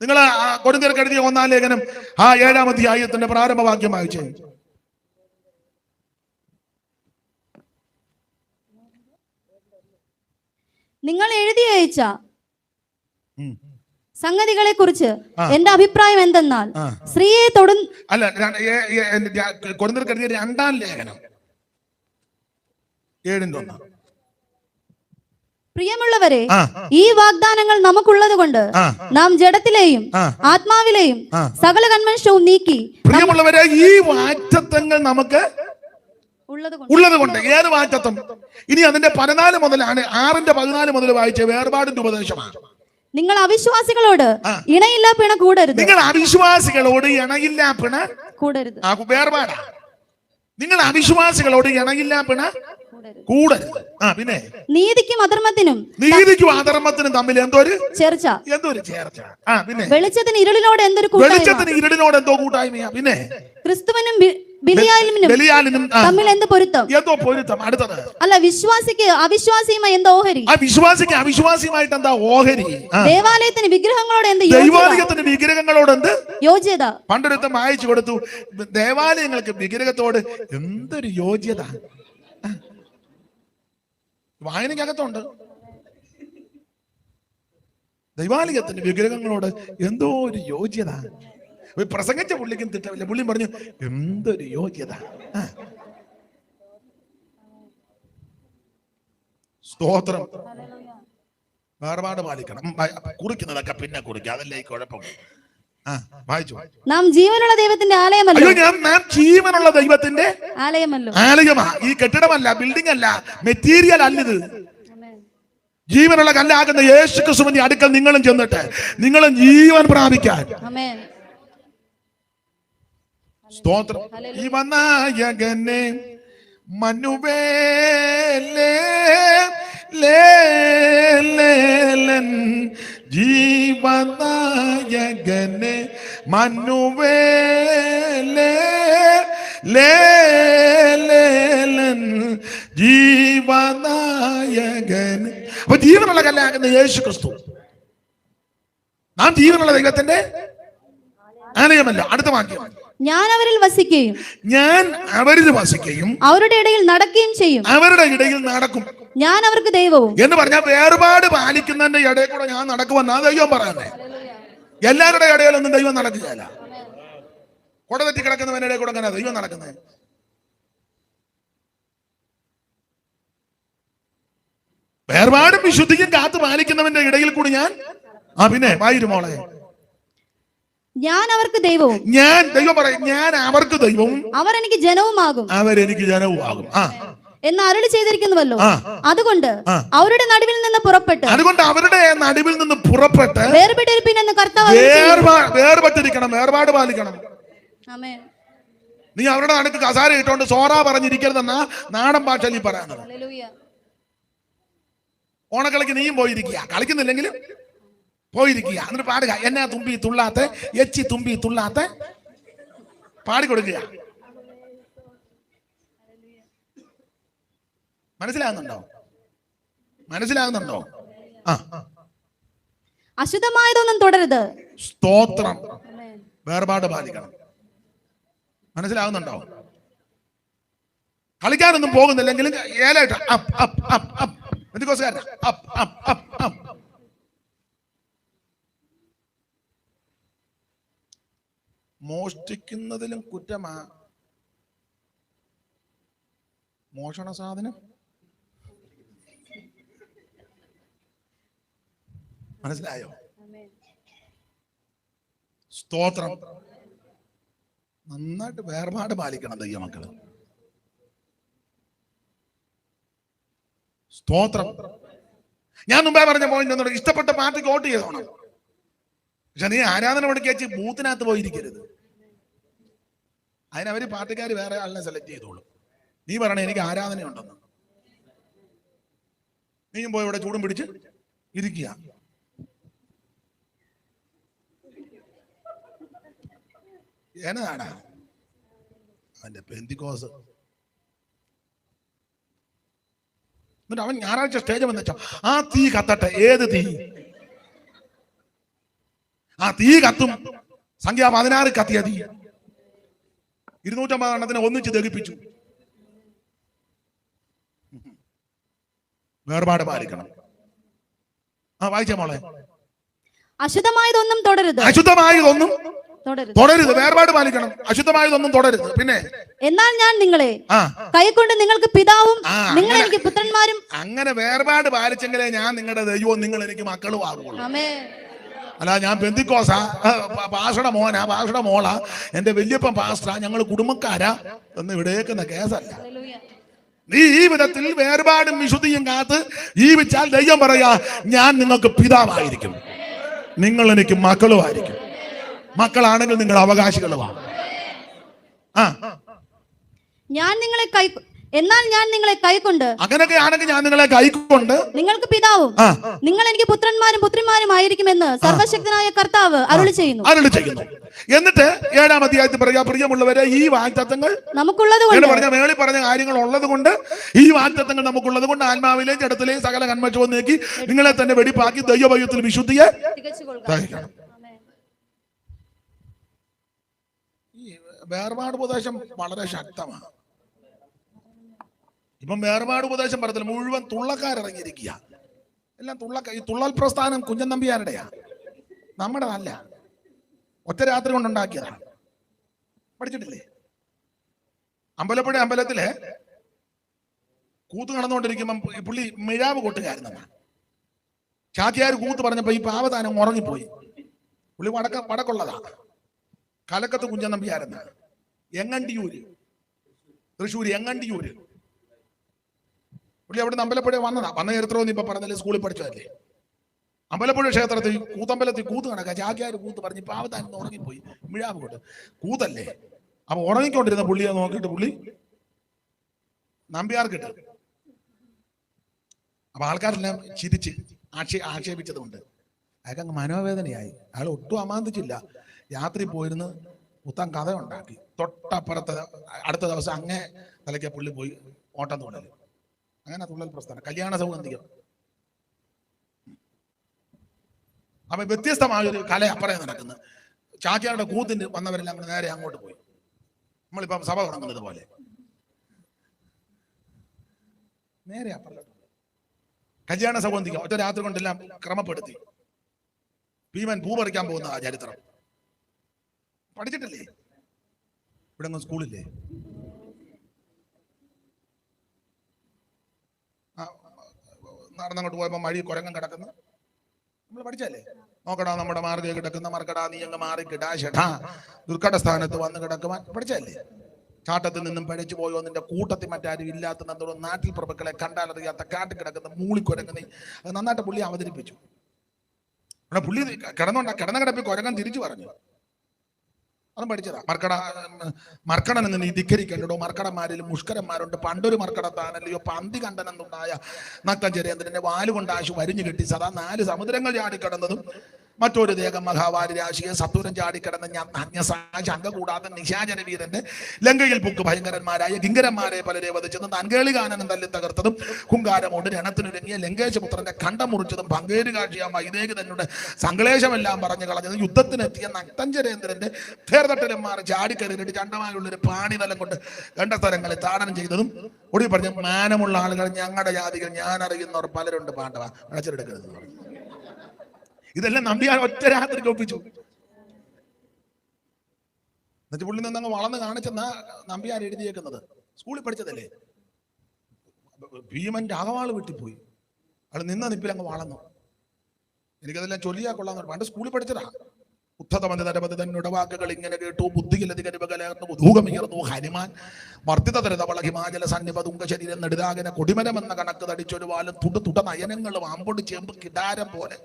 നിങ്ങൾ കൊടുങ്കർക്ക് എഴുതിയ ഒന്നാം ലേഖനം ആ ഏഴാം അധ്യായത്തിന്റെ പ്രാരംഭവാക്യം വായിച്ചേ നിങ്ങൾ എഴുതി അയച്ച സംഗതികളെ കുറിച്ച്. എന്റെ അഭിപ്രായം എന്തെന്നാൽ. സ്ത്രീയെ തൊടു അല്ല കൊടുങ്കർക്ക് എഴുതിയ രണ്ടാം ലേഖനം ഏഴിന്റെ ഒന്ന് പ്രിയമുള്ളവരെ ഈ വാഗ്ദാനങ്ങൾ നമുക്കുള്ളത് കൊണ്ട് നാം ജഡത്തിലെയും. ആത്മാവിലെയും. സകല കൺവെൻഷവും നീക്കി പ്രിയമുള്ളവരെ ഈ വാറ്റത്വങ്ങൾ നമുക്ക് ഉള്ളത് കൊണ്ട്. ഏത് വാറ്റത്വം ഇനി അതിന്റെ പതിനാല് മുതലാണ് ആറിന്റെ പതിനാല് മുതൽ വായിച്ച വേർപാടിന്റെ ഉപദേശമാണ്. നിങ്ങൾ അവിശ്വാസികളോട് ഇണയില്ലാ പിണ കൂടരുത്. നിങ്ങൾ അവിശ്വാസികളോട് ഇണയില്ല പിണ കൂടരുത്. വേർപാടാണ് വേർപാടാ. നിങ്ങൾ അവിശ്വാസികളോട് ഇണയില്ല പിണ? കൂടരുത്. ആ പിന്നെ? നീതിക്കും അധർമ്മത്തിനും നീതിക്കും അധർമ്മത്തിനും തമ്മിൽ എന്തോ ഒരു ചേർച്ച. എന്തോ ഒരു ചേർച്ച? ആ പിന്നെ? വെളിച്ചത്തിന് ഇരുളിനോട് എന്തൊരു വെളിച്ചത്തിന് ഇരുളിനോട് എന്തോ കൂട്ടായ്മയാ പിന്നെ? ക്രിസ്തുവിനും ബിലിയാലിനും തമ്മിൽ എന്ത് പൊരുത്തം? എന്തോ പൊരുത്തം? അടുത്തത്. അല്ല വിശ്വാസിക്ക് അവിശ്വാസിയുമായി എന്ത് ഓഹരി? അവിശ്വാസിയുമായിട്ട് എന്താ ഓഹരി? ദേവാലയത്തിന് വിഗ്രഹങ്ങളോട് എന്ത് ദൈവാലയത്തിന് വിഗ്രഹങ്ങളോട് എന്ത്? യോഗ്യത പണ്ടൊരുത്തം വായിച്ചു കൊടുത്തു. ദേവാലയങ്ങൾക്ക് വിഗ്രഹത്തോട് എന്തൊരു യോഗ്യത വായനക്കകത്തുണ്ട് ദൈവാലയത്തിന്റെ വിഗ്രഹങ്ങളോട് എന്തോ ഒരു യോഗ്യത ഒരു പ്രസംഗിച്ച പുള്ളിക്കും തിട്ടമില്ല പുള്ളി പറഞ്ഞു എന്തൊരു യോഗ്യത. സ്തോത്രം. വേർപാട് പാലിക്കണം. കുറിക്കുന്നതൊക്കെ പിന്നെ കുറിക്കുക അതല്ലേ ഈ കുഴപ്പം. ആ വായിച്ചു. നാം ജീവനുള്ള ദൈവത്തിന്റെ ആലയമല്ലോ. നാം ജീവനുള്ള ദൈവത്തിന്റെ ആലയമല്ലോ. ആലയമാ. ഈ കെട്ടിടമല്ല ബിൽഡിംഗ് അല്ല മെറ്റീരിയൽ അല്ലിത്. ജീവനുള്ള കല്ലാകുന്ന യേശു ക്രിസ്തുവിന്റെ അടുക്കൽ നിങ്ങളും ചെന്നിട്ട് നിങ്ങളും ജീവൻ പ്രാപിക്കാൻ. സ്തോത്രം. ഈ വന്നായകനെ മനുവേലേ ജീവനായകനെ മനുവേലേ ലേ ലേ ലൻ. ജീവനായകൻ അപ്പൊ ജീവനുള്ള കല്ലാകുന്ന യേശു ക്രിസ്തു. നാം ജീവനുള്ള ദൈവത്തിന്റെ ആലയമല്ല അടുത്ത വാക്യം. ഞാൻ അവരിൽ വസിക്കുകയും ഞാൻ അവരിൽ വസിക്കുകയും അവരുടെ ഇടയിൽ നടക്കുകയും ചെയ്യും. അവരുടെ ഇടയിൽ നടക്കും. ഞാൻ അവർക്ക് ദൈവവും. എന്ന് പറഞ്ഞാൽ വേർപാട് പാലിക്കുന്നതിന്റെ ഇടയിൽ കൂടെ ഞാൻ നടക്കുമെന്നാ ദൈവം പറയുന്നേ. എല്ലാവരുടെ ഇടയിലൊന്നും ദൈവം നടക്കുകയല്ല. കൊട തെറ്റി കിടക്കുന്നവന്റെ ഇടയിൽ കൂടെ അങ്ങനെ ദൈവം നടക്കുന്നത് വേർപാടും വിശുദ്ധിക്കും കാത്തു പാലിക്കുന്നവന്റെ ഇടയിൽ കൂടി ഞാൻ ആ പിന്നെ വായിരു മോളെ. ഞാൻ അവർക്ക് ദൈവവും. ഞാൻ ദൈവം പറയും ഞാൻ അവർക്ക് ദൈവവും. അവർ എനിക്ക് ജനവുമാകും. അവരെനിക്ക് ജനവും ആകും ആ. എന്ന് അരുളി ചെയ്തിരിക്കുന്നുവല്ലോ. അതുകൊണ്ട് അവരുടെ നടുവിൽ നിന്ന് പുറപ്പെട്ട് അതുകൊണ്ട് അവരുടെ നടുവിൽ നിന്ന് പുറപ്പെട്ട് വേർപെട്ടിരിപ്പിനെന്ന് കർത്താവ് വേർപെട്ടിരിക്കണം വേർപാട് പാലിക്കണം. നീ അവരുടെ നടുക്ക് കസാര ഇട്ടോണ്ട് സോറ പറഞ്ഞിരിക്കരുതെന്നാ നാടൻ ഭാഷയിൽ ഈ പറയുന്നത്. ഹല്ലേലൂയ. ഓണക്കളിക്ക് നീയും പോയിരിക്കുക. കളിക്കുന്നില്ലെങ്കിലും പോയിരിക്കുക എന്നിട്ട് പാടുക. എന്നാ തുമ്പി തുള്ളാത്ത എച്ചി തുമ്പി തുള്ളാത്ത പാടിക്കൊടുക്കുക മനസ്സിലാകുന്നുണ്ടോ? മനസ്സിലാകുന്നുണ്ടോ? ആ. അശുദ്ധമായതൊന്നും തുടരുത്. സ്തോത്രം. വേർപാട് പാലിക്കണം മനസ്സിലാകുന്നുണ്ടോ? കളിക്കാനൊന്നും പോകുന്നില്ലെങ്കിലും ഏലായിട്ട് അപ്പ് അപ്പ് അപ്പ് അപ്പ് എന്തൊക്കെ അപ്പ് അപ്പ് അപ്പ് അപ്പ് മോഷ്ടിക്കുന്നതിലും കുറ്റമാ. മോഷണ സാധനം? മനസ്സിലായോ? സ്തോത്രം. നന്നായിട്ട് വേർപാട് പാലിക്കണം ദൈവമക്കൾ സ്തോത്രം. ഞാൻ മുമ്പേ പറഞ്ഞ പോയിന്റ് ഒന്നുകൂടെ ഇഷ്ടപ്പെട്ട പാർട്ടിക്ക് വോട്ട് ചെയ്തോണം. പക്ഷെ നീ ആരാധന പഠിക്കാച്ച് ബൂത്തിനകത്ത് പോയിരിക്കരുത്. അതിനവര് പാർട്ടിക്കാർ വേറെ ആളിനെ സെലക്ട് ചെയ്തോളും. നീ പറയണേ എനിക്ക് ആരാധനയുണ്ടെന്ന്. നീയും പോയി ഇവിടെ ചൂടും പിടിച്ച് ഇരിക്കുക. എന്നതാടാ അവന്റെ പെന്തിക്കോസ്. എന്നിട്ട് അവൻ ഞായറാഴ്ച സ്റ്റേജ് വന്നു ആ തീ കത്തട്ടെ. ഏത് തീ? ആ തീ കത്തും. സംഖ്യ പതിനാറ് കത്തിയ തീ. ഇരുന്നൂറ്റമ്പത് എണ്ണത്തിനെ ഒന്നിച്ച് ദഹിപ്പിച്ചു. വേർപാട് പാലിക്കണം. ആ വായിച്ച മോളെ. അശുദ്ധമായതൊന്നും തുടരുത്. അശുദ്ധമായതൊന്നും തുടരുത്. വേർപാട് പാലിക്കണം. അശുദ്ധമായതൊന്നും തുടരുത്. പിന്നെ? എന്നാൽ ഞാൻ നിങ്ങളെ കൈകൊണ്ട് കൈക്കൊണ്ട് നിങ്ങൾക്ക് പിതാവും നിങ്ങൾ അങ്ങനെ- എനിക്ക് പുത്രന്മാരും അങ്ങനെ വേർപാട് പാലിച്ചെങ്കിലേ ഞാൻ നിങ്ങളുടെ ദൈവവും നിങ്ങൾ എനിക്ക് മക്കളും ആകുള്ളൂ അല്ല ഞാൻ ബന്ധിക്കോസാ. പാഷയുടെ മോനാ പാഷയുടെ മോളാ. എന്റെ വല്യപ്പൻ പാസ്റ്ററാ ഞങ്ങൾ കുടുംബക്കാരാ. എന്ന് ഇവിടേക്കുന്ന കേസല്ല. നീ ഈ വിധത്തിൽ വേർപാടും വിശുദ്ധിയും കാത്ത് ജീവിച്ചാൽ ദൈവം പറയാ ഞാൻ നിങ്ങൾക്ക് പിതാവായിരിക്കും. നിങ്ങൾ എനിക്ക് മക്കളുമായിരിക്കും. മക്കളാണെങ്കിൽ നിങ്ങൾ അവകാശികളുമാണ് ആ. ഞാൻ നിങ്ങളെ കൈ എന്നാൽ ഞാൻ നിങ്ങളെ കൈക്കൊണ്ട് അങ്ങനെയൊക്കെ ആണെങ്കിൽ ഞാൻ നിങ്ങളെ കൈക്കൊണ്ട് നിങ്ങൾക്ക് പിതാവും നിങ്ങൾ എനിക്ക് പുത്രന്മാരും പുത്രിമാരും ആയിരിക്കുമെന്ന് സർവശക്തനായ കർത്താവ് അരുളി ചെയ്യുന്നു. അരുളി ചെയ്യുന്നു. എന്നിട്ട് ഏഴാം അധ്യായത്തിൽ പറയാ പ്രിയമുള്ളവരെ ഈ വാഗ്ദത്തങ്ങൾ നമുക്കുള്ളത് പറഞ്ഞ മേളി പറഞ്ഞ കാര്യങ്ങൾ ഉള്ളത് കൊണ്ട് ഈ വാഗ്ദത്തങ്ങൾ നമുക്കുള്ളത് കൊണ്ട് ആത്മാവിലെയും ജഡത്തിലെയും സകല കൺമറ്റവും നീക്കി നിങ്ങളെ തന്നെ വെടിപ്പാക്കി ദൈവഭയത്തിൽ വിശുദ്ധിയെ വേർപാട് ഉപദേശം വളരെ ശക്തമാണ്. ഇപ്പം വേർപാട് ഉപദേശം പറയത്തില്ല. മുഴുവൻ തുള്ളക്കാരിറങ്ങിയിരിക്കുക. എല്ലാം തുള്ളക്ക ഈ തുള്ളൽ പ്രസ്ഥാനം കുഞ്ഞൻ നമ്പിയാരുടെയാ. നമ്മുടെ അല്ല ഒറ്റ രാത്രി കൊണ്ടുണ്ടാക്കിയതാണ് പഠിച്ചിട്ടില്ലേ? അമ്പലപ്പുഴ അമ്പലത്തിലെ കൂത്ത് നടന്നുകൊണ്ടിരിക്കുമ്പം ഈ പുള്ളി മിഴാവ് കൊട്ടുകാരുന്ന ചാത്തിയാർ കൂത്ത് പറഞ്ഞപ്പോ ഈ പാവതാനം ഉറങ്ങിപ്പോയി. പുള്ളി വടക്ക വടക്കുള്ളതാ. കലക്കത്ത് കുഞ്ഞൻ നമ്പിയാരുന്ന എങ്ങണ്ടിയൂര്? തൃശ്ശൂര് എങ്ങണ്ടിയൂര്? പുള്ളി അവിടെ അമ്പലപ്പുഴ വന്നതാ. വന്ന ചരിത്രമൊന്നും ഇപ്പൊ പറഞ്ഞല്ലേ? സ്കൂളിൽ പഠിച്ചതല്ലേ? അമ്പലപ്പുഴ ക്ഷേത്രത്തിൽ കൂത്തമ്പലത്തിൽ കൂത്ത് കണക്കാ ചാക്യാർ കൂത്ത് പറഞ്ഞ് പാവതാനം ഉറങ്ങിപ്പോയി. മിഴാവ് കൊണ്ട്. കൂത്തല്ലേ? അപ്പൊ ഉറങ്ങിക്കൊണ്ടിരുന്ന പുള്ളിയെ നോക്കിയിട്ട് പുള്ളി നമ്പ്യാർക്കിട്ട്. അപ്പൊ ആൾക്കാരെല്ലാം ചിരിച്ച് ആക്ഷേ ആക്ഷേപിച്ചത് കൊണ്ട് അയാൾക്ക് അങ്ങ് മനോവേദനയായി. അയാൾ ഒട്ടും അമാന്തിച്ചില്ല. രാത്രി പോയിരുന്ന് പുത്തൻ കഥ ഉണ്ടാക്കി തൊട്ടപ്പുറത്ത് അടുത്ത ദിവസം അങ്ങേ തലയ്ക്ക് പുള്ളി പോയി ഓട്ടം തുള്ളൽ അങ്ങനെ തുള്ളൽ പ്രസ്ഥാനം. കല്യാണ സൗഗന്ധികം. അപ്പൊ വ്യത്യസ്തമായ ഒരു കല അപ്പറേ നടക്കുന്നത്. ചാക്യാരുടെ കൂത്തിന് വന്നവരെല്ലാം കൂടെ നേരെ അങ്ങോട്ട് പോയി. നമ്മളിപ്പം സഭ തുടങ്ങുന്നത് പോലെ. നേരെ അപ്പറലോട്ട് കല്യാണ സൗഗന്ധികം. ഒറ്റ രാത്രി കൊണ്ടെല്ലാം ക്രമപ്പെടുത്തി. ഭീമൻ പൂ പറിക്കാൻ പോകുന്ന ആ ചരിത്രം. പഠിച്ചിട്ടില്ലേ? ഇവിടെ സ്കൂളില്ലേ ആ, നടന്നങ്ങോട്ട് പോയപ്പോൾ മഴ കുരങ്ങൻ കിടക്കുന്നു. നമ്മൾ പഠിച്ചല്ലേ നോക്കടാ നമ്മുടെ മാർഗം കിടക്കുന്ന മർക്കടാ നീ അങ്ങ് മാറി കിടാ ഷെടാ. ദുർഘട സ്ഥാനത്ത് വന്ന് കിടക്കുവാൻ പഠിച്ചല്ലേ ചാട്ടത്തിൽ നിന്നും പഴച്ചു പോയോ നിന്റെ കൂട്ടത്തിൽ മറ്റാരും ഇല്ലാത്ത നന്ദോ നാട്ടിൽ പ്രഭുക്കളെ കണ്ടാലറിയാത്ത കാട്ടിൽ കിടക്കുന്ന മൂളിക്കുരങ്ങ് നീ. അത് നന്നായിട്ട് പുള്ളി അവതരിപ്പിച്ചു. പുള്ളി കിടന്നുണ്ട കിടന്ന കിടപ്പിൽ കുരങ്ങൻ തിരിച്ചു പറഞ്ഞു. അതും പഠിച്ചതാ. മർക്കട മർക്കടൻ എന്ന് നീ ധിക്കരിക്കണ്ടോ മർക്കടന്മാരിൽ മുഷ്കരന്മാരുണ്ട്. പണ്ടൊരു മർക്കടത്താനല്ലയോ? പന്തി കണ്ടനെന്നുണ്ടായ നക്തൻ ചരേന്ദ്രന്റെ വാലുകൊണ്ടാശു വരിഞ്ഞു കെട്ടി സദാ നാല് സമുദ്രങ്ങൾ ചാടിക്കടന്നതും മറ്റൊരു ദേഹം മഹാവാരി രാശിയെ സത്വരം ചാടിക്കിടന്ന് ഞാൻ അംഗ കൂടാതെ നിശാചര വീരന്റെ ലങ്കയിൽ പൊക്ക് ഭയങ്കരന്മാരായ കിങ്കരന്മാരെ പലരെ വധിച്ചതും അൻകേളികാനനം തല്ലി തകർത്തതും കുങ്കാരമോട് രണത്തിനൊരുങ്ങിയ ലങ്കേശപുത്രന്റെ കണ്ടം മുറിച്ചതും പങ്കേരു കാഴ്ചയാ വൈദേഹി തന്നെ സങ്കലേശമെല്ലാം പറഞ്ഞു കളഞ്ഞത് യുദ്ധത്തിനെത്തിയ നക്തഞ്ചരേന്ദ്രന്റെ തേർതട്ടലന്മാർ ചാടിക്കറിയിട്ട് ചണ്ടമായുള്ളൊരു പാണിതലം കൊണ്ട് സ്ഥലങ്ങളിൽ താടനം ചെയ്തതും ഒടി പറഞ്ഞ മാനമുള്ള ആളുകൾ ഞങ്ങളുടെ ജാതികൾ ഞാൻ അറിയുന്നവർ പലരുണ്ട് പാണ്ഡവ അടച്ചെടുക്കരുത് പറഞ്ഞു. ഇതെല്ലാം നമ്പിയാൻ ഒറ്റ രാത്രി ഒപ്പിച്ചു എന്നിട്ട് പുള്ളി നിന്നങ്ങ് വളർന്ന് കാണിച്ചെന്നാ നമ്പിയാർ എഴുതിയേക്കുന്നത് സ്കൂളിൽ പഠിച്ചതല്ലേ? ഭീമന്റെ അകവാൾ വിട്ടിപ്പോയി. അയാൾ നിന്ന നിപ്പിൽ അങ്ങ് വളർന്നു. എനിക്കതെല്ലാം ചൊല്ലിയാ കൊള്ളാന്ന് പണ്ട് സ്കൂളിൽ പഠിച്ചതാ. തന്നുടെ വാക്കുകൾ ഇങ്ങനെ കേട്ടു. ബുദ്ധിയിലധികരുപകലേർന്നു ബുധൂകമിയർന്നു ഹനുമാൻ വർദ്ധിത തരതവള ഹിമാചല സന്നിപ ശരീരം നെടുതാകന കൊടിമരമെന്ന കണക്ക് തടിച്ചൊരു വാലും തുട തുട നയനങ്ങളും ആമ്പൊടി ചേമ്പ് കിടാരം പോലെ.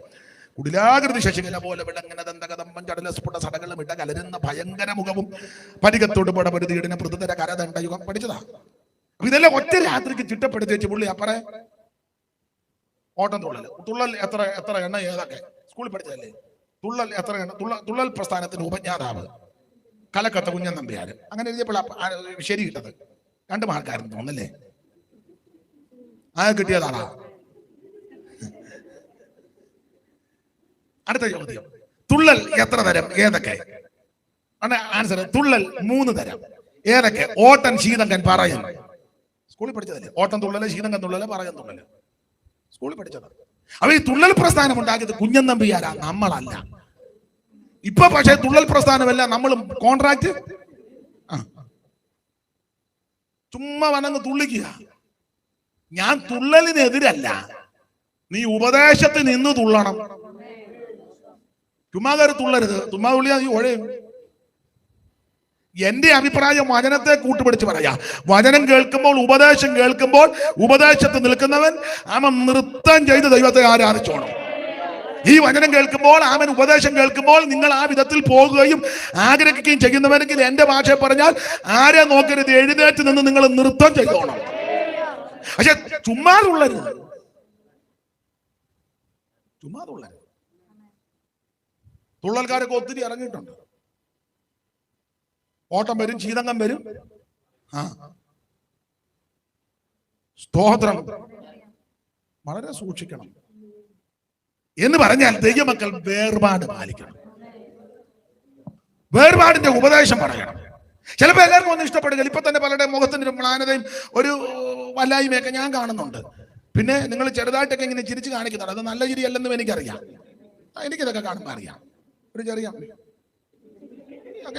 കുടിലാകൃതി ശശികല പോലെ വിളങ്ങനെ ദന്തകതമ്പം ചടല സ്ഫുട സടകളും ഇട കലരുന്ന ഭയങ്കര മുഖവും പരികത്തോട് പടപെടുതിയിടിന് പൃഥുതര കരതണ്ട യുഗം. പഠിച്ചതാ? ഇതെല്ലാം ഒറ്റ രാത്രിക്ക് ചിട്ടപ്പെടുത്തി വെച്ച് പുള്ളി അപ്പറേ ഓട്ടം തുള്ളൽ തുള്ളൽ എത്ര എത്ര എണ്ണ ഏതൊക്കെ? സ്കൂളിൽ പഠിച്ചതല്ലേ? തുള്ളൽ എത്ര എണ്ണ? തുള്ള തുള്ളൽ പ്രസ്ഥാനത്തിന് ഉപജ്ഞാതാവ്. കലക്കത്ത കുഞ്ഞൻ നമ്പ്യാര്. അങ്ങനെ എഴുതിയപ്പോൾ ശരി കിട്ടത് രണ്ട് മാർക്കാരും തോന്നല്ലേ ആ കിട്ടിയതാണാ? അടുത്ത ചോദ്യം. തുള്ളൽ എത്ര തരം? ഏതൊക്കെ? ആൻസർ തുള്ളൽ മൂന്ന് തരം. ഏതൊക്കെ? ഓട്ടൻ ശീതങ്കൻ പറയും സ്കൂളിൽ പഠിച്ചതല്ലേ? ഓട്ടം തുള്ളൽ ശീതങ്കൻ തുള്ളൽ പറയും തുള്ളൽ. സ്കൂളിൽ പഠിച്ചത്. അപ്പൊ ഈ തുള്ളൽ പ്രസ്ഥാനം ഉണ്ടാക്കിയത് കുഞ്ഞൻ നമ്പിയാരാ? നമ്മളല്ല. ഇപ്പൊ പക്ഷേ തുള്ളൽ പ്രസ്ഥാനമല്ല നമ്മളും കോൺട്രാക്ട് ചുമ്മാ വനങ്ങ് തുള്ളിക്കുക. ഞാൻ തുള്ളലിനെതിരല്ല. നീ ഉപദേശത്തിൽ നിന്ന് തുള്ളണം. ചുമ്മാ കയറി തുള്ളരുത്. ചുമ്മാ തുള്ളിയാ നീ ഒഴയും എന്റെ അഭിപ്രായം വചനത്തെ കൂട്ടുപിടിച്ച് പറയാ. വചനം കേൾക്കുമ്പോൾ ഉപദേശം കേൾക്കുമ്പോൾ ഉപദേശത്ത് നിൽക്കുന്നവൻ അവൻ നൃത്തം ചെയ്ത് ദൈവത്തെ ആരാധിച്ചോണം. ഈ വചനം കേൾക്കുമ്പോൾ അവൻ ഉപദേശം കേൾക്കുമ്പോൾ നിങ്ങൾ ആ വിധത്തിൽ പോകുകയും ആഗ്രഹിക്കുകയും ചെയ്യുന്നവരെങ്കിൽ എന്റെ ഭാഷ പറഞ്ഞാൽ ആരെ നോക്കരുത് എഴുന്നേറ്റ് നിന്ന് നിങ്ങൾ നൃത്തം ചെയ്തോണം. പക്ഷെ ചുമ്മാതുള്ളരുത് ചുമ്മാതുള്ളരുത് തുള്ളൽക്കാരൊക്കെ ഒത്തിരി ഇറങ്ങിയിട്ടുണ്ട്. ഓട്ടം വരും ചീതങ്കം വരും. ആ. സ്തോത്രം. വളരെ സൂക്ഷിക്കണം. എന്ന് പറഞ്ഞാൽ ദൈവമക്കൾ വേർപാട് പാലിക്കണം. വേർപാടിന്റെ ഉപദേശം പറയണം. ചിലപ്പോൾ എല്ലാവർക്കും ഒന്നും ഇഷ്ടപ്പെടുക ഇപ്പൊ തന്നെ പലരുടെ മുഖത്തിന്റെ ഒരു മ്ലാനതയും ഒരു വല്ലായ്മയൊക്കെ ഞാൻ കാണുന്നുണ്ട്. പിന്നെ നിങ്ങൾ ചെറുതായിട്ടൊക്കെ ഇങ്ങനെ ചിരിച്ച് കാണിക്കുന്നുണ്ട്. അത് നല്ല ചിരിയല്ലെന്നും എനിക്കറിയാം. എനിക്കിതൊക്കെ കാണുമ്പോൾ അറിയാം. ഒരു ചെറിയ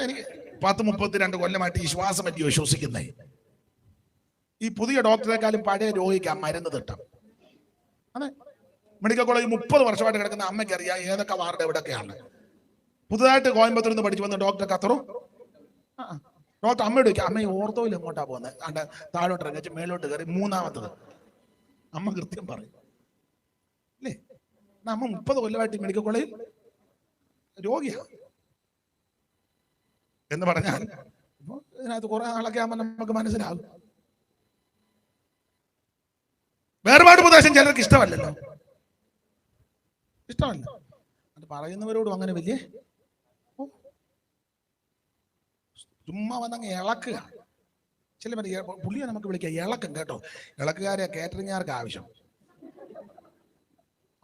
എനിക്ക് പത്ത് മുപ്പത്തിരണ്ട് കൊല്ലമായിട്ട് ഈ ശ്വാസം പറ്റി വിശ്വസിക്കുന്നേ. ഈ പുതിയ ഡോക്ടറെക്കാളും പഴയ രോഗിക്ക് ആ മരുന്ന് തിട്ടാം. അതെ. മെഡിക്കൽ കോളേജ് മുപ്പത് വർഷമായിട്ട് കിടക്കുന്ന അമ്മയ്ക്ക് അറിയാം ഏതൊക്കെ വാർഡ് എവിടെയൊക്കെയാണ്. പുതുതായിട്ട് കോയമ്പത്തൂരിൽ നിന്ന് പഠിച്ചു വന്ന ഡോക്ടർ കത്തറു ഡോക്ടർ അമ്മയോട് ചോദിക്കും അമ്മ ഈ ഓർത്തോയിൽ എങ്ങോട്ടാ പോകുന്നത് അണ്ട താഴോട്ട് ഇറങ്ങി മേലോട്ട് കയറി മൂന്നാമത്തത്. അമ്മ കൃത്യം പറയും. അല്ലേ അമ്മ മുപ്പത് കൊല്ലമായിട്ട് മെഡിക്കൽ കോളേജിൽ രോഗിയാണ് എന്ന് പറഞ്ഞാൽ ഇതിനകത്ത് കുറെ നാളൊക്കെ ആകുമ്പോൾ നമുക്ക് മനസ്സിലാകും. വേർപാട് ഉപദേശം ചിലർക്ക് ഇഷ്ടമല്ലല്ലോ. ഇഷ്ടമല്ല. അത് പറയുന്നവരോടും അങ്ങനെ വലിയ. ചുമ്മാ വന്നങ്ങ് ഇളക്കുക. ചില പുള്ളിയെ നമുക്ക് വിളിക്കാം. ഇളക്കും കേട്ടോ. ഇളക്കുകാരെ കേറ്ററിങ്ങാർക്ക് ആവശ്യം.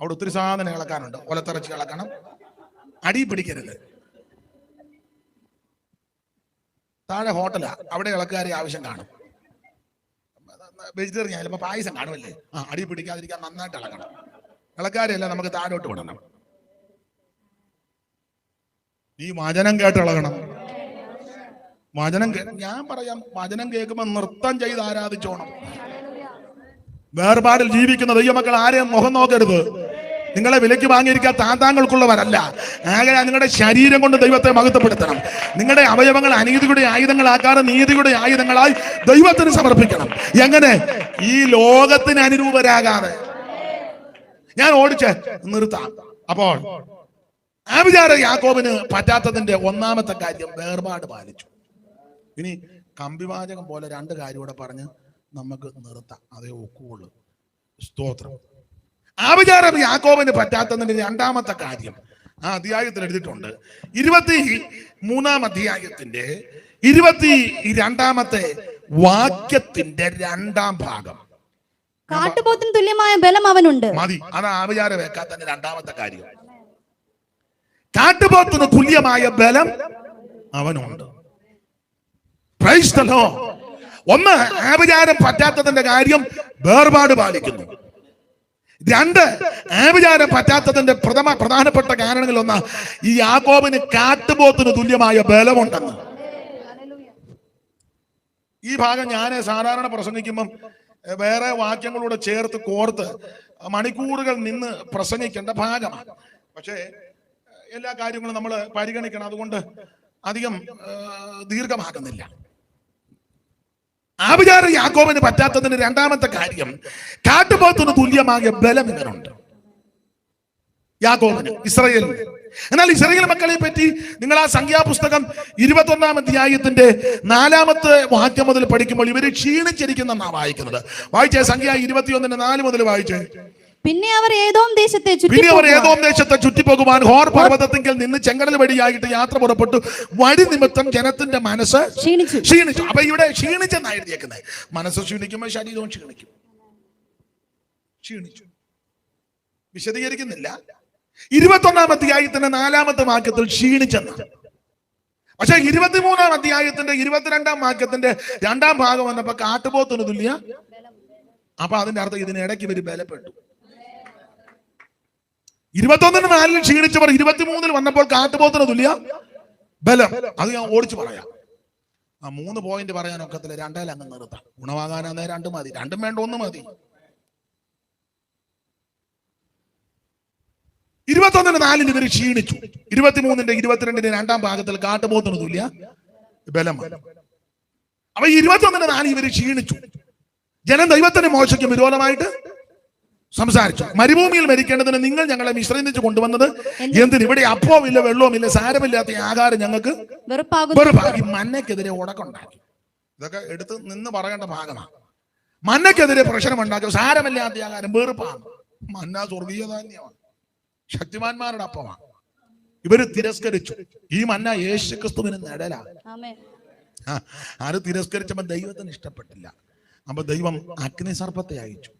അവിടെ ഒത്തിരി സാധനം ഇളക്കാനുണ്ട്. ഒലത്തിറച്ചി ഇളക്കണം. അടി പിടിക്കരുത്. താഴെ ഹോട്ടലാ. അവിടെ ഇളക്കുകാരെ ആവശ്യം കാണും. വെജിറ്റേറിയൻ ചിലപ്പോ പായസം കാണുമല്ലേ? ആ അടി പിടിക്കാതിരിക്കാൻ നന്നായിട്ട് ഇളക്കണം. ഇളക്കാരെയല്ല നമുക്ക് താഴോട്ട് വിടണം നീ വചനം കേട്ട് ഇളകണം. വചനം ഞാൻ പറയാം വചനം കേൾക്കുമ്പോ നൃത്തം ചെയ്ത് ആരാധിച്ചോണം. വേർപാടിൽ ജീവിക്കുന്ന ദൈവമക്കൾ ആരെയും മുഖം നോക്കരുത്. നിങ്ങളെ വിലയ്ക്ക് വാങ്ങിയിരിക്കാൻ താന്താങ്ങൾക്കുള്ളവരല്ല. ആകെ നിങ്ങളുടെ ശരീരം കൊണ്ട് ദൈവത്തെ മഹത്വപ്പെടുത്തണം. നിങ്ങളുടെ അവയവങ്ങൾ അനീതിയുടെ ആയുധങ്ങളാക്കാതെ നീതിയുടെ ആയുധങ്ങളായി ദൈവത്തിന് സമർപ്പിക്കണം. എങ്ങനെ? ഈ ലോകത്തിന് അനുരൂപരാകാതെ. ഞാൻ ഓടിച്ച് നിർത്താം. അപ്പോൾ ആഭിചാര യാക്കോബിന് പറ്റാത്തതിന്റെ ഒന്നാമത്തെ കാര്യം വേർപാട് പാലിച്ചു. ഇനി കമ്പിവാചകം പോലെ രണ്ട് കാര്യം കൂടെ പറഞ്ഞ് നമുക്ക് നിർത്താം. അതേ ഒക്കുള്ളൂ. സ്തോത്രം. ആഭിചാരം യാക്കോബിന് പറ്റാത്തതിന്റെ രണ്ടാമത്തെ കാര്യം ആ അധ്യായത്തിൽ എഴുതിയിട്ടുണ്ട്. ഇരുപത്തി മൂന്നാം അധ്യായത്തിന്റെ ഇരുപത്തി രണ്ടാമത്തെ വാക്യത്തിന്റെ രണ്ടാം ഭാഗം. കാട്ടുപോത്തിന് തുല്യമായ ബലം അവനുണ്ട്. മതി. അത് ആഭിചാര വെക്കാത്തതിന്റെ രണ്ടാമത്തെ കാര്യം. കാട്ടുപോത്തിന് തുല്യമായ ബലം അവനുണ്ട്. Lord. ഒന്ന് ആഭിചാരം പറ്റാത്തതിന്റെ കാര്യം വേർപാട് പാലിക്കുന്നു. രണ്ട് ആഭിചാരം പറ്റാത്തതിന്റെ പ്രഥമ പ്രധാനപ്പെട്ട കാരണങ്ങളിൽ ഒന്ന് ഈ യാക്കോബിന് കാട്ടുപോത്തിന് തുല്യമായ ബലമുണ്ടെന്ന്. ഈ ഭാഗം ഞാൻ സാധാരണ പ്രസംഗിക്കുമ്പം വേറെ വാക്യങ്ങളോട് ചേർത്ത് കോർത്ത് മണിക്കൂറുകൾ നിന്ന് പ്രസംഗിക്കേണ്ട ഭാഗമാണ്. പക്ഷേ എല്ലാ കാര്യങ്ങളും നമ്മൾ പരിഗണിക്കണം. അതുകൊണ്ട് അധികം ദീർഘമാക്കുന്നില്ല. ആഭിചാര യാക്കോബിന് പറ്റാത്തതിന് രണ്ടാമത്തെ കാര്യം കാട്ടുപോത്തിന് തുല്യമായ ബലം ഇവനുണ്ട്. യാക്കോബിന് ഇസ്രയേലിന്. എന്നാൽ ഇസ്രയേൽ മക്കളെ പറ്റി നിങ്ങൾ ആ സംഖ്യാപുസ്തകം ഇരുപത്തൊന്നാം അധ്യായത്തിന്റെ നാലാമത്തെ വാക്യം മുതൽ പഠിക്കുമ്പോൾ ഇവർ ക്ഷീണിച്ചിരിക്കുന്നെന്നാ വായിക്കുന്നത്. വായിച്ചേ സംഖ്യ ഇരുപത്തിയൊന്നിന്റെ നാല് മുതൽ വായിച്ചേ. പിന്നെ അവർ ഏതോം ദേശത്തെ പിന്നെ അവർ ചുറ്റി ഏതോ ദേശത്തെ ചുറ്റിപ്പോകുവാൻ ഹോർ പർവതത്തിങ്കിൽ നിന്ന് ചെങ്കടൽ വഴിയായിട്ട് യാത്ര പുറപ്പെട്ടു. വഴി നിമിത്തം ജനത്തിന്റെ മനസ്സ് ക്ഷീണിച്ചു. ക്ഷീണിച്ചു. അപ്പൊ ഇവിടെ ക്ഷീണിച്ചെന്നാ എഴുതിയേക്കുന്നത്. മനസ്സ് ക്ഷീണിക്കുമ്പോൾ ശരീരവും ക്ഷീണിക്കും. ക്ഷീണിച്ചു. വിശദീകരിക്കുന്നില്ല. ഇരുപത്തൊന്നാം അധ്യായത്തിന്റെ നാലാമത്തെ വാക്യത്തിൽ ക്ഷീണിച്ചെന്ന് പക്ഷെ ഇരുപത്തിമൂന്നാം അധ്യായത്തിന്റെ ഇരുപത്തിരണ്ടാം വാക്യത്തിന്റെ രണ്ടാം ഭാഗം വന്നപ്പോ കാട്ടുപോത്തിന് തുല്യ അപ്പൊ അതിന്റെ അർത്ഥം ഇതിനിടയ്ക്ക് ഇവർ ബലപ്പെട്ടു. ഇരുപത്തൊന്നിന് നാലിൽ ക്ഷീണിച്ചവർ ഇരുപത്തിമൂന്നിൽ വന്നപ്പോൾ കാട്ടുപോത്തിന് തുല്യ? ബലം. അത് ഞാൻ ഓടിച്ചു പറയാം. ആ മൂന്ന് പോയിന്റ് പറയാൻ ഒക്കത്തില്ല. രണ്ടേൽ അങ്ങ് നിർത്താം. ഗുണവാകാനാന്നേ രണ്ട് മതി. രണ്ടും വേണ്ട ഒന്ന് മതി. ഇരുപത്തൊന്നിന് നാലിന് ഇവർ ക്ഷീണിച്ചു. ഇരുപത്തിമൂന്നിന്റെ ഇരുപത്തിരണ്ടിന്റെ രണ്ടാം ഭാഗത്തിൽ കാട്ടുപോത്തിന് തുല്യ? ബലം. അപ്പൊ ഇരുപത്തൊന്നിന് നാല് ഇവർ ക്ഷീണിച്ചു. ജനം ദൈവത്തിന് മോശയ്ക്ക് വിരോധമായിട്ട് സംസാരിച്ചു. മരുഭൂമിയിൽ മരിക്കേണ്ടതിന് നിങ്ങൾ ഞങ്ങളെ വിശ്രമിച്ച് കൊണ്ടുവന്നത് എന്തിന്? ഇവിടെ അപ്പവും ഇല്ല വെള്ളവും ഇല്ല സാരമില്ലാത്ത ആകാരം ആഹാരം ഞങ്ങൾക്ക് വെറുപ്പാകും മന്നക്കെതിരെ ഉടക്കുണ്ടാക്കി ഇതൊക്കെ എടുത്ത് നിന്ന് പറയേണ്ട ഭാഗമാണ് മന്നയ്ക്കെതിരെ പ്രശ്നമുണ്ടാക്കി സാരമില്ലാത്ത ആഹാരം വെറുപ്പാണ്. മന്ന സ്വർഗീയ ധാന്യമാണ്. ശക്തിമാന്മാരുടെ അപ്പമാണ് ഇവർ തിരസ്കരിച്ചു. ഈ മന്ന യേശു ക്രിസ്തുവിന് നിഴലാണ് ആര് തിരസ്കരിച്ചപ്പോ ദൈവത്തിന് ഇഷ്ടപ്പെട്ടില്ല. അപ്പൊ ദൈവം അഗ്നിസർപ്പത്തെ അയച്ചു.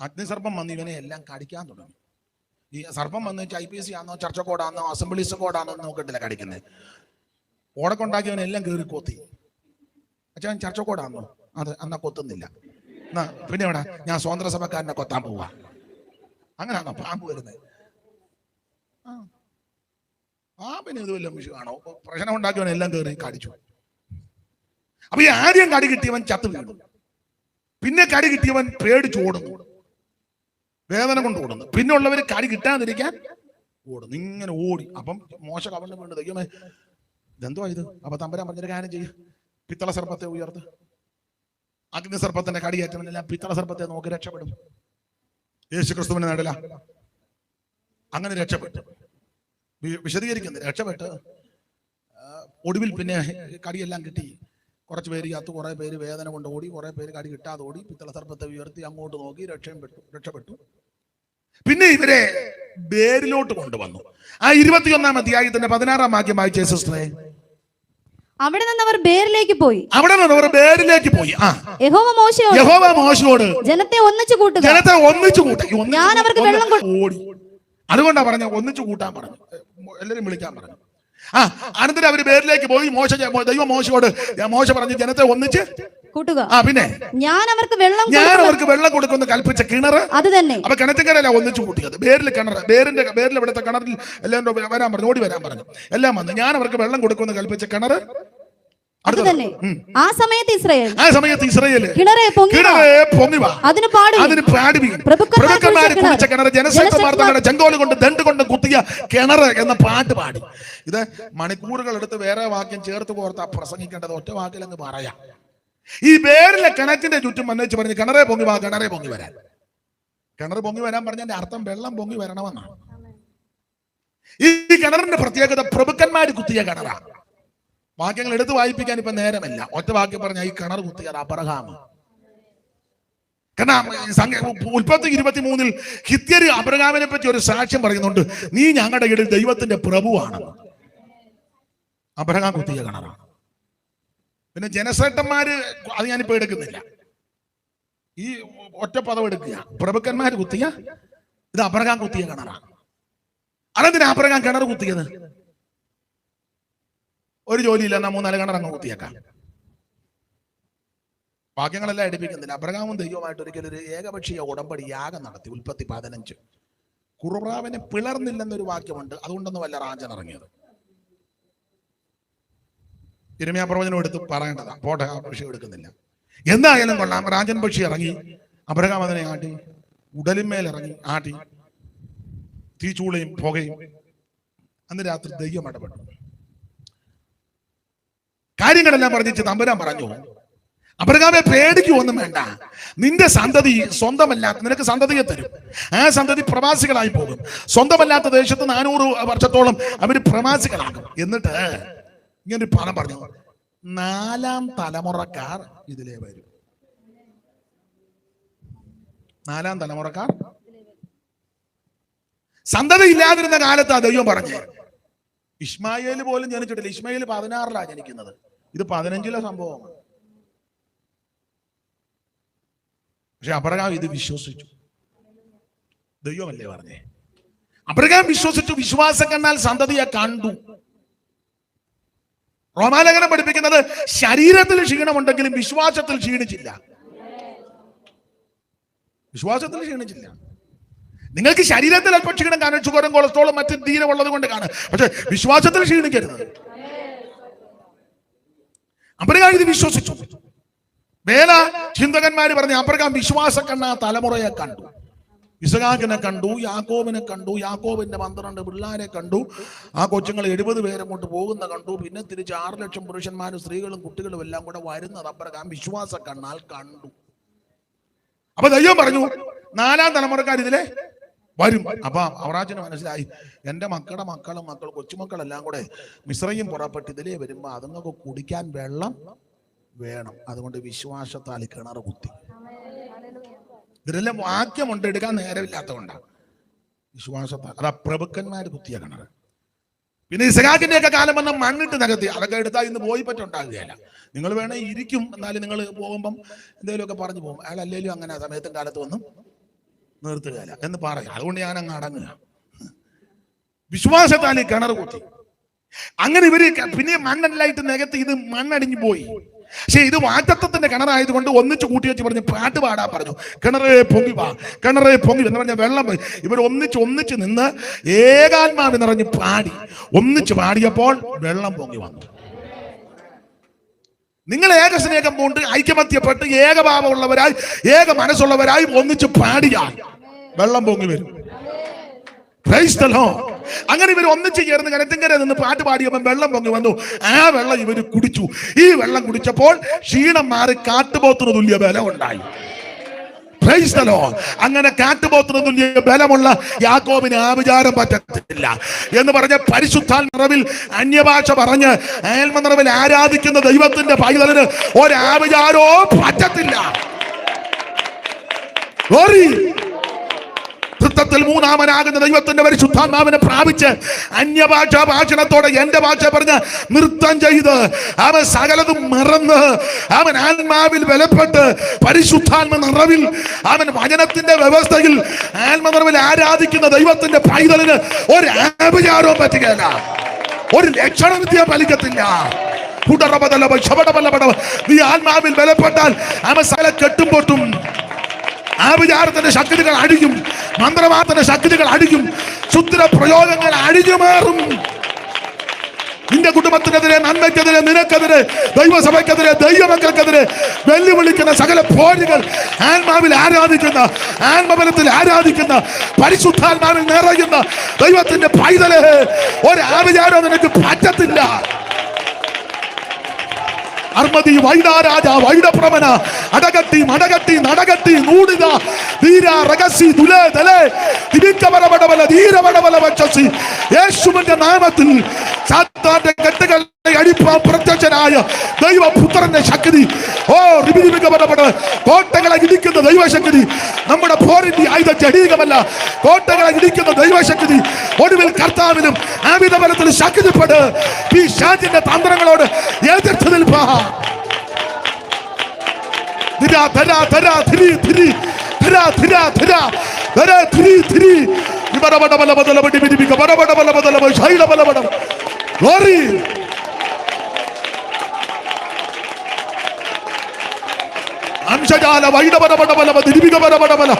അഗ്നിസർപ്പം വന്ന് ഇവനെ എല്ലാം കടിക്കാൻ തുടങ്ങി. ഈ സർപ്പം വന്ന് വെച്ചാൽ ഐ പി സി ആണോ ചർച്ച കോഡാണോ അസംബ്ലീസ് കോഡാണോ നോക്കിട്ടില്ല കടിക്കുന്നത് ഓടക്കൊണ്ടാക്കിയവൻ എല്ലാം കയറി കൊത്തി. അച്ഛൻ ചർച്ച കോഡാണോ അത് എന്നാ കൊത്തുന്നില്ല. എന്നാ പിന്നെ എവിടെ? ഞാൻ സ്വതന്ത്ര സഭക്കാരനെ കൊത്താൻ പോവാ. അങ്ങനെയാണോ പാമ്പ് വരുന്നത് ആ. പിന്നെ ഇത് വല്ല വിഷയമാണോ? പ്രശ്നം ഉണ്ടാക്കിയവൻ എല്ലാം കയറി കടിച്ചു. അപ്പൊ ഈ ആദ്യം കടി കിട്ടിയവൻ ചത്തു വീണു. പിന്നെ കടി കിട്ടിയവൻ പേടിച്ചു ഓടുന്നു. വേദന കൊണ്ട് ഓടുന്നു. പിന്നെ ഉള്ളവര് കടി കിട്ടാതിരിക്കാൻ ഓടുന്നു. ഇങ്ങനെ ഓടി. അപ്പം മോശ കവണ്ണം വേണ്ടത് ദൈവമേ ഇതെന്തുവാ ഇത്? അപ്പൊ തമ്പരാൻ പറഞ്ഞൊരു കാര്യം ചെയ്യും. പിത്തള സർപ്പത്തെ ഉയർത്ത്. അഗ്നി സർപ്പത്തിന്റെ കടിയേറ്റവനെല്ലാം പിത്തള സർപ്പത്തെ നോക്കി രക്ഷപ്പെടും. യേശു ക്രിസ്തുവിനെ നേടില്ല അങ്ങനെ രക്ഷപ്പെട്ടു. വിശദീകരിക്കുന്നു. രക്ഷപ്പെട്ട് ഒടുവിൽ പിന്നെ കടിയെല്ലാം കിട്ടി. കുറച്ച് പേര് ചത്തു കുറെ പേര് വേദന കൊണ്ട് ഓടി കുറെ പേര് കടി കിട്ടാതെ ഓടി പിത്തള സർപ്പത്തെ ഉയർത്തി അങ്ങോട്ട് നോക്കി രക്ഷയും പെട്ടു രക്ഷപ്പെട്ടു. പിന്നെ ഇവരെ ബേരിലോട്ട് കൊണ്ടുവന്നു. ആ ഇരുപത്തിയൊന്നാം അധ്യായത്തിന്റെ പതിനാറാം വാക്യം വായിച്ചേ സിസ്റ്ററെ. അവിടെ നിന്ന് അവർ ബേരിലേക്ക് പോയി. അവിടെ നിന്ന് അവർ ബേരിലേക്ക് പോയി. ആ. യഹോവ മോശയോട് യഹോവ മോശയോട് ജനത്തെ ഒന്നിച്ചു കൂട്ടുക. ജനത്തെ ഒന്നിച്ചു കൂട്ടി ഞാൻ അവർക്ക് വെള്ളം ഓടി. അതുകൊണ്ടാ പറഞ്ഞ ഒന്നിച്ചു കൂട്ടാൻ പറഞ്ഞു. എല്ലാരും വിളിക്കാൻ പറഞ്ഞു. ആ അനന്തരം അവർ പേരിലേക്ക് പോയി. മോശ ദൈവം മോശയോട് മോശ പറഞ്ഞു ജനത്തെ ഒന്നിച്ച് കൂട്ടുക. ആ പിന്നെ? ഞാൻ അവർക്ക് വെള്ളം ഞാൻ കൊടുക്കുന്ന- അവർക്ക് വെള്ളം കൊടുക്കുന്ന കൽപ്പിച്ച കിണറ് അത് തന്നെ. അപ്പൊ കിണറ്റുകാരല്ല ഒന്നിച്ചു കൂട്ടിയത്. പേരിൽ കിണർ പേരിന്റെ പേരിൽ ഇവിടുത്തെ കിണറിൽ എല്ലാം വരാൻ പറഞ്ഞു ഓടി വരാൻ പറഞ്ഞു. എല്ലാം വന്നു. ഞാൻ അവർക്ക് വെള്ളം കൊടുക്കുന്ന കൽപ്പിച്ച കിണറ് അത് തന്നെ ആ സമയത്ത് ഇസ്രയേൽ. ആ സമയത്ത് ഇസ്രായേൽ. കിണറെ പൊങ്ങി അതിന് പാടി. അതിന് പാടി പ്രഭുക്കന്മാർ കുടിച്ച കിണർ. ജനശക്തന്മാർ ചെങ്കോൽ കൊണ്ട് ദണ്ട് കൊണ്ട് കുത്തിയ കിണർ എന്ന പാട്ട് പാടി. ഇത് മണിക്കൂറുകൾ എടുത്ത് വേറെ വാക്യം ചേർത്ത് കോർത്താ പ്രസംഗിക്കേണ്ടത് ഒറ്റ വാക്കിൽ അങ്ങ് പറയാം. ഈ പേരിലെ കിണറ്റിന്റെ ചുറ്റും വന്നേച്ച് പറഞ്ഞ് കിണറെ പൊങ്ങി വാ കിണറെ പൊങ്ങി വരാൻ. കിണർ പൊങ്ങി വരാൻ പറഞ്ഞതിന്റെ അർത്ഥം വെള്ളം പൊങ്ങി വരണമെന്നാണ്. ഈ കിണറിന്റെ പ്രത്യേകത പ്രഭുക്കന്മാർ കുത്തിയ കിണറാ. വാക്യങ്ങൾ എടുത്ത് വായിപ്പിക്കാൻ ഇപ്പൊ നേരമല്ല. ഒറ്റ വാക്യം പറഞ്ഞ ഈ കിണർ കുത്തിയത് അബ്രഹാം. കാരണം ഉൽപ്പത്തി ഇരുപത്തി മൂന്നിൽ ഹിത്യര് അബ്രഹാമിനെ പറ്റി ഒരു സാക്ഷ്യം പറയുന്നുണ്ട്. നീ ഞങ്ങളുടെ ഇടയിൽ ദൈവത്തിന്റെ പ്രഭുവാണ്. അബ്രഹാം കുത്തിയ കിണറാണ് പിന്നെ ജനസേട്ടന്മാര് അത് ഞാനിപ്പോ എടുക്കുന്നില്ല. ഈ ഒറ്റ പദം എടുക്കുക. പ്രഭുക്കന്മാര് കുത്തിയ ഇത് അബ്രഹാം കുത്തിയ കിണറാണ് അതെന്തിനാ അബ്രഹാം കിണർ കുത്തിയത്? ഒരു ജോലിയില്ല എന്നാ മൂന്നാൽ കിണർ അങ്ങ് കുത്തിയേക്കാം വാക്യങ്ങളെല്ലാം എടുപ്പിക്കുന്നില്ല. അബ്രഹാമും ദൈവമായിട്ട് ഒരിക്കലും ഒരു ഏകപക്ഷീയ ഉടമ്പടി യാഗം നടത്തി. ഉൽപ്പത്തി പതിനഞ്ച്. കുറുറാവിനെ പിളർന്നില്ലെന്നൊരു വാക്യമുണ്ട്. അതുകൊണ്ടൊന്നും വല്ല റാഞ്ചൻ ഇറങ്ങിയത്. ഇരമ്യാ പ്രവചനം എടുത്ത് പറയേണ്ടതാ. പോട്ടെ ആ പക്ഷി എടുക്കുന്നില്ല. എന്തായാലും കൊള്ളാം. റാഞ്ചൻ പക്ഷി ഇറങ്ങി. അബ്രഹാം അതിനെ ആട്ടി. ഉടലിന്മേൽ ഇറങ്ങി ആട്ടി. തീച്ചൂളയും പുകയും. അന്ന് രാത്രി ദൈവം ഇടപെട്ടു. കാര്യങ്ങളെല്ലാം പറഞ്ഞു തമ്പുരാൻ പറഞ്ഞു. അബ്രഹാമെ പേടിക്കുവൊന്നും വേണ്ട. നിന്റെ സന്തതി സ്വന്തമല്ലാത്ത നിനക്ക് സന്തതിയെ തരും. ആ സന്തതി പ്രവാസികളായി പോകും. സ്വന്തമല്ലാത്ത ദേശത്ത് നാനൂറ് വർഷത്തോളം അവർ പ്രവാസികളാകും. എന്നിട്ട് ഇങ്ങനൊരു പണം പറഞ്ഞു. നാലാം തലമുറക്കാർ ഇതിലേ വരും. നാലാം തലമുറക്കാർ? സന്തതി ഇല്ലാതിരുന്ന കാലത്താ ദൈവം പറഞ്ഞു. ഇസ്മായേൽ പോലും ജനിച്ചിട്ടില്ല. ഇസ്മായേൽ പതിനാറിലാണ് ജനിക്കുന്നത്. ഇത് പതിനഞ്ചിലെ സംഭവമാണ്. പക്ഷെ അബ്രഹാം ഇത് വിശ്വസിച്ചു. ദൈവമല്ലേ പറഞ്ഞേ? അബ്രഹാം വിശ്വസിച്ചു വിശ്വാസം കണ്ടാൽ സന്തതിയെ കണ്ടു. റോമാലേഖനം പഠിപ്പിക്കുന്നത് ശരീരത്തിൽ ക്ഷീണമുണ്ടെങ്കിലും വിശ്വാസത്തിൽ ക്ഷീണിച്ചില്ല. വിശ്വാസത്തിൽ ക്ഷീണിച്ചില്ല. നിങ്ങൾക്ക് ശരീരത്തിൽ അല്പം ക്ഷീണം കാണും ഷുഗറും കൊളസ്ട്രോളും മറ്റും തീരെ ഉള്ളത് കൊണ്ട് കാണും. പക്ഷെ വിശ്വാസത്തിൽ ക്ഷീണിക്കരുത്. അബ്രഹാം ഇത് വിശ്വസിച്ചു. വേല ചിന്തകന്മാര് പറഞ്ഞു അബ്രഹാം വിശ്വാസ കണ്ണ തലമുറയെ കണ്ടു. ഇസഹാക്കിനെ കണ്ടു യാക്കോബിനെ കണ്ടു യാക്കോബിന്റെ പന്ത്രണ്ട് പിള്ളാരെ കണ്ടു. ആ കൊച്ചുങ്ങൾ എഴുപത് പേരെ കൊണ്ട് പോകുന്ന കണ്ടു. പിന്നെ തിരിച്ച് ആറ് ലക്ഷം പുരുഷന്മാരും സ്ത്രീകളും കുട്ടികളും എല്ലാം കൂടെ വരുന്നത് അബ്രഹാം വിശ്വാസ കണ്ണാൽ കണ്ടു. അപ്പൊ ദൈവം പറഞ്ഞു നാലാം തലമുറക്കാർ ഇതിലെ വരും. അപ്പൊ അവറാജിന് മനസ്സിലായി. എന്റെ മക്കളുടെ മക്കളും മക്കൾ കൊച്ചുമക്കളെല്ലാം കൂടെ മിശ്രയും പുറപ്പെട്ട് ഇതിലേ വരുമ്പോ അതുങ്ങൾക്ക് കുടിക്കാൻ വെള്ളം വേണം. അതുകൊണ്ട് വിശ്വാസത്താൽ കിണർ കുത്തി. ഇതിലെല്ലാം വാക്യമുണ്ട്. എടുക്കാൻ നേരമില്ലാത്തതുകൊണ്ടാണ് വിശ്വാസത്താൽ. അതാ പ്രഭുക്കന്മാർ കുത്തിയ കിണർ പിന്നെ ഇസഹാക്കിന്റെ ഒക്കെ കാലം വന്ന മണ്ണിട്ട് നികത്തി അതൊക്കെ എടുത്താൽ ഇന്ന് പോയി പറ്റുണ്ടാകുകയില്ല നിങ്ങൾ വേണേ ഇരിക്കും. എന്നാലും നിങ്ങൾ പോകുമ്പം എന്തെങ്കിലുമൊക്കെ പറഞ്ഞു പോകും. അയാൾ അല്ലെങ്കിലും അങ്ങനെ സമയത്തും കാലത്ത് വന്നും. നിർത്തുകയില്ല. എന്ന് പറയാം അതുകൊണ്ട് ഞാൻ അങ്ങ് അടങ്ങുക. വിശ്വാസത്താൽ കിണർ കുത്തി അങ്ങനെ ഇവർ പിന്നെ മണ്ണെല്ലായിട്ട് നികത്ത് ഇത് മണ്ണടിഞ്ഞു പോയി. പക്ഷെ ഇത് വാറ്റത്വത്തിന്റെ കിണറായതുകൊണ്ട് ഒന്നിച്ച് കൂട്ടി വെച്ച് പറഞ്ഞ് പാട്ട് പാടാ പറഞ്ഞു. കിണറേ പൊങ്ങി വാ കിണറേ പൊങ്ങി എന്ന് പറഞ്ഞ വെള്ളം. ഇവർ ഒന്നിച്ച് ഒന്നിച്ച് നിന്ന് ഏകാത്മാവ് നിറഞ്ഞ് പാടി. ഒന്നിച്ച് പാടിയപ്പോൾ വെള്ളം പൊങ്ങി വന്നു. നിങ്ങൾ ഏക സ്നേഹം പോണ്ട് ഐക്യമത്യപ്പെട്ട് ഏകഭാവമുള്ളവരായി ഏക മനസ്സുള്ളവരായി ഒന്നിച്ച് പാടിയാൽ വെള്ളം പൊങ്ങി വരും. അങ്ങനെ ഇവർ ഒന്നിച്ച് ചേർന്ന് കരത്തിങ്കര നിന്ന് പാട്ട് പാടിയപ്പോൾ വെള്ളം പൊങ്ങി വന്നു. ആ വെള്ളം ഇവർ കുടിച്ചു. ഈ വെള്ളം കുടിച്ചപ്പോൾ ക്ഷീണം മാറി കാട്ടുപോത്തിന് തുല്യ ബലം ഉണ്ടായി. അങ്ങനെ കാട്ടുപോത്തിന് തുല്യ ബലമുള്ള യാക്കോബിന് ആവിചാരം പറ്റത്തില്ല. എന്ന് പറഞ്ഞ പരിശുദ്ധാൽ നിറവിൽ അന്യഭാഷ പറഞ്ഞ് അയൽമ നിറവിൽ ആരാധിക്കുന്ന ദൈവത്തിന്റെ പൈതലിന് ഒരാഭിചാരവും പറ്റത്തില്ല. തൃത്വത്തിൽ മൂന്നാമനാകുന്ന ദൈവത്തിന്റെ പരിശുദ്ധാത്മാവിനെ പ്രാപിച്ച് അന്യഭാഷാ ഭാഷണത്തോടെ എന്റെ ഭാഷ പറഞ്ഞ് നൃത്തം ചെയ്ത് അവൻ സകലതും മറന്ന് അവൻ ആത്മാവിൽ ബലപ്പെട്ട് പരിശുദ്ധാത്മ നിറവിൽ അവൻ വചനത്തിന്റെ വ്യവസ്ഥയിൽ ആത്മ നിറവിൽ ആരാധിക്കുന്ന ദൈവത്തിന്റെ പൈതലിന് ഒരു ആഭിചാരവും പറ്റുകയില്ല. ഒരു ലക്ഷണവിദ്യ ഫലിക്കത്തില്ല. കുടറബദലബ ശബടബലബട നീ ആത്മാവിൽ ബലപ്പെട്ടാൽ അവൻ സകല കെട്ടും പൊട്ടും ആ വിചാരത്തിന്റെ ശക്തികൾ അടിക്കും മന്ത്രവാദത്തിന്റെ ശക്തികൾ അടിക്കും ശുദ്ര പ്രയോഗങ്ങൾ അടിഞ്ഞുമാറും. നിന്റെ കുടുംബത്തിനെതിരെ നന്മയ്ക്കെതിരെ നിനക്കെതിരെ ദൈവസഭയ്ക്കെതിരെ ദൈവമക്കൾക്കെതിരെ വെല്ലുവിളിക്കുന്ന സകല പോരുകൾ ആത്മാവിൽ ആരാധിക്കുന്ന ആത്മബലത്തിൽ ആരാധിക്കുന്ന പരിശുദ്ധാത്മാവിൽ നിറയുന്ന ദൈവത്തിന്റെ പൈതലേ ഒരു ആഭിചാരം നിനക്ക് പറ്റത്തില്ല. അർമ്മതി വൈഡാരാജ വൈഡപ്രമന അടകട്ടി മടകട്ടി നടകട്ടി നൂടിത ധീര രഹസി ദുലേ ദലേ ദിവിക്കവരവടവല ധീരവടവല വച്ചസി യേശുവിന്റെ നാമത്തിൽ സാത്താന്റെ കെട്ടുകളെ അടിപ്പാൻ പ്രത്യക്ഷനായ ദൈവപുത്രന്റെ ശക്തി. ഓ റിബിരിമികപടപട കോട്ടകളെ ഇടിക്കുന്ന ദൈവശക്തി. നമ്മുടെ പോരിന്റെ ആയുധ ചടീകമല്ല കോട്ടകളെ ഇടിക്കുന്ന ദൈവശക്തി. ഒടുവിൽ കർത്താവിനും ആവിധ ബലത്തിൽ ശക്തിപ്പെട്ട് ഈ ഷാജിന്റെ തന്ത്രങ്ങളോട് എതിർത്ത് നിൽപ്പാ. ധിര ധര ധര ധിരി ധിരി ധിര ധിര ധിര ധര ധിരി ധിരി ബടബട ബല ബദല ബടി ബിടി ബിക ബടബട ബല ബദല ബ ശൈല ബല ബട ഗ്ലോറി അംശജാല വൈഡബട ബട ബല ബ ദിരിബിക ബട ബട ബല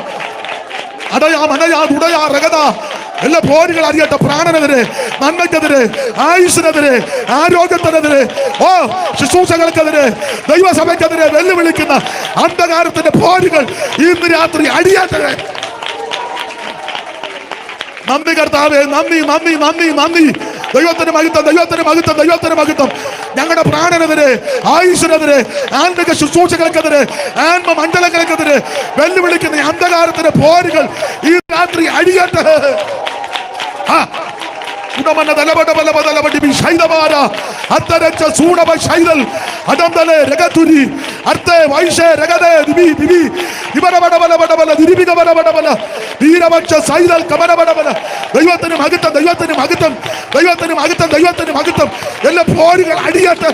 അടയാ മനയാ ഉടയാ രഗത എല്ലാ പോരുകൾ അറിയാത്ത പ്രാണനെതിരെ നന്മയ്ക്കെതിരെ ആയുഷിനെതിരെ ആരോഗ്യത്തിനെതിരെ ഓ ശുശ്രൂഷകൾക്കെതിരെ ദൈവസഭയ്ക്കെതിരെ വെല്ലുവിളിക്കുന്ന അന്ധകാരത്തിന്റെ പോരുകൾ ഇന്ന് രാത്രി അടിയാത്തത് നന്ദി കർത്താവേ നന്ദി നന്ദി നന്ദി നന്ദി. ദൈവത്തിന് മഹിത്വം ദൈവത്തിന് മഹിത്വം ദൈവത്തിന് മഹിത്വം. ഞങ്ങളുടെ പ്രാണനെതിരെ ആയുഷിനെതിരെ ആത്മിക ശുശ്രൂഷകൾക്കെതിരെ ആത്മ മണ്ഡലങ്ങൾക്കെതിരെ വെല്ലുവിളിക്കുന്ന അന്ധകാരത്തിന്റെ പോരുകൾ ഈ രാത്രി അടിയട്ടെ ആ ഉടമന തലപട ബലപ തലപടി ബി ശൈലമാര അത്തരച്ച സൂണവ ശൈലൽ അടന്തലെ രഗതുരി അർത്തെ വൈശേ രഗദേ ദിവി ദിവി. ഇവരബട ബല ബട ബല ദിരിബിക ബട ബട ബല വീരവക്ഷ സൈലൽ കമന ബട ബല ദൈവത്തിന് മഹത്വം ദൈവത്തിന് മഹത്വം ദൈവത്തിന് മഹത്വം ദൈവത്തിന് എല്ലാ പോരുകൾ അടിയട്ടെ.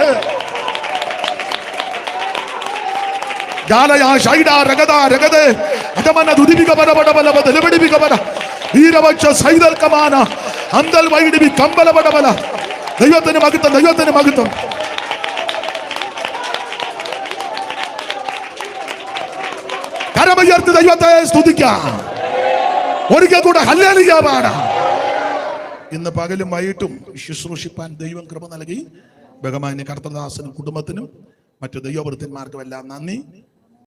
ജാലയാ ഷൈഡ രഗദ രഗദേ അടമന ദുരിബിക ബട ബട ബല ബദ ലബടിബിക വീരപക്ഷ സൈതൽക്കമാന. അന്തൽ വൈഡിവി കമ്പലപടമല ദൈവത്തിന് മഹത്വം ദൈവത്തിന് മഹത്വം. കരമുയർത്തി ദൈവത്തെ സ്തുതിക്കാം. ഒരിക്കൽ കൂടെ ഹല്ലേലിയാവാണ് ഇന്ന് പകലും വൈകിട്ടും ശുശ്രൂഷിപ്പാൻ ദൈവം കൃപ നൽകി. ബഹമാന്യ കർത്തദാസനും കുടുംബത്തിനും മറ്റു ദൈവവൃത്തിന്മാർക്കും എല്ലാം നന്ദി.